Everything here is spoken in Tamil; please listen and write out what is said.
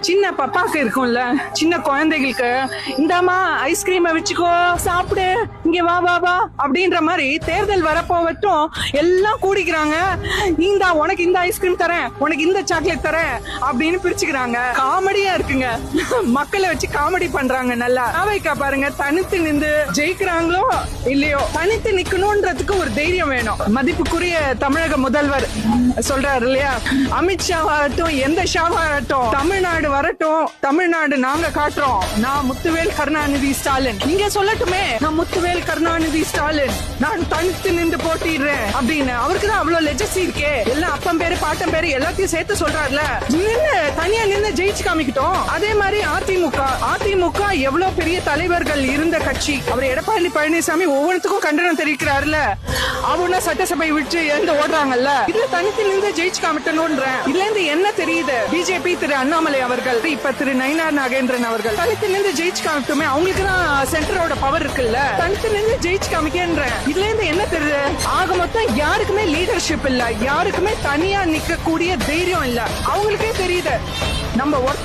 சின்ன பப்பாக்கு இருக்கும்ல சின்ன குழந்தைகளுக்கு. இந்தாமா ஐஸ்கிரீமை வச்சுக்கோ சாப்பிடு. இங்க வா வா வா அப்படின்ற மாதிரி தேர்தல் வரப்போவட்டும் எல்லாம் கூடிக்கிறாங்க. இந்தா உனக்கு இந்த ஐஸ்கிரீம் தரேன் உனக்கு இந்த சாக்லேட் தரேன் அப்படின்னு பிரிச்சுக்கிறாங்க. காமெடியா இருக்குங்க. மக்களை வச்சு காமெடி பண்றாங்க நல்லா. அவைக்கா பாருங்க தனித்து நின்று ஜெயிக்கிறாங்களோ இல்லையோ தனித்து நிக்கணும்ன்றதுக்கு ஒரு தைரியம் வேணும். மதிப்புக்குரிய தமிழக முதல்வர் சொல்றாரு இல்லையா? அமித்ஷா ஆகட்டும் எந்த ஷாவா ஆகட்டும் தமிழ்நாடு வரட்டும் தமிழ்நாடு நாங்க காட்டுறோம். நான் முத்துவேல் கருணாநிதி ஸ்டாலின். நீங்க சொல்லட்டுமே. நான் முத்துவேல் கருணாநிதி ஸ்டாலின். நான் தனித்து நின்று போட்டிடுறேன் அப்படின்னு. அவருக்கு தான் அவ்வளவு லெஜசி இருக்கே. எல்லாம் அப்பன் பேரு பாட்டன் பேரு எல்லாத்தையும் சேர்த்து சொல்றாருல. நின்னு தனியா நின்னு ஜெயிச்சு காமிக்கிட்டோம். அதே மாதிரி அதிமுக அதிமுக எவ்வளவு பெரிய தலைவர்கள் இருந்த கட்சி? அவர் எடப்பாடி பழனிசாமி ஒவ்வொருத்துக்கும் கண்டனம் தெரிவிக்கிறாருல அவங்க சட்டசபை விட்டு எழுந்து ஓடுறாங்கல்ல. இதுல தனித்தில் இருந்து ஜெயிச்சு காமிட்டணும்ன்றேன் இதுல இருந்து என்ன தெரியுது? பிஜேபி திரு அண்ணாமலை அவர்கள் இப்ப திரு நயினார் நாகேந்திரன் அவர்கள் தனித்தில் இருந்து ஜெயிச்சு காமிட்டுமே அவங்களுக்கு தான் சென்டரோட பவர் இருக்குல்ல. தனித்தில் இருந்து ஜெயிச்சு காமிக்கன்றேன் இதுல இருந்து என்ன தெரியுது? ஆக மொத்தம் யாருக்குமே லீடர்ஷிப் இல்ல. யாருக்குமே தனியா நிக்க கூடிய தைரியம் இல்ல. அவங்களுக்கே தெரியுது. நம்ம ஒருத்தர்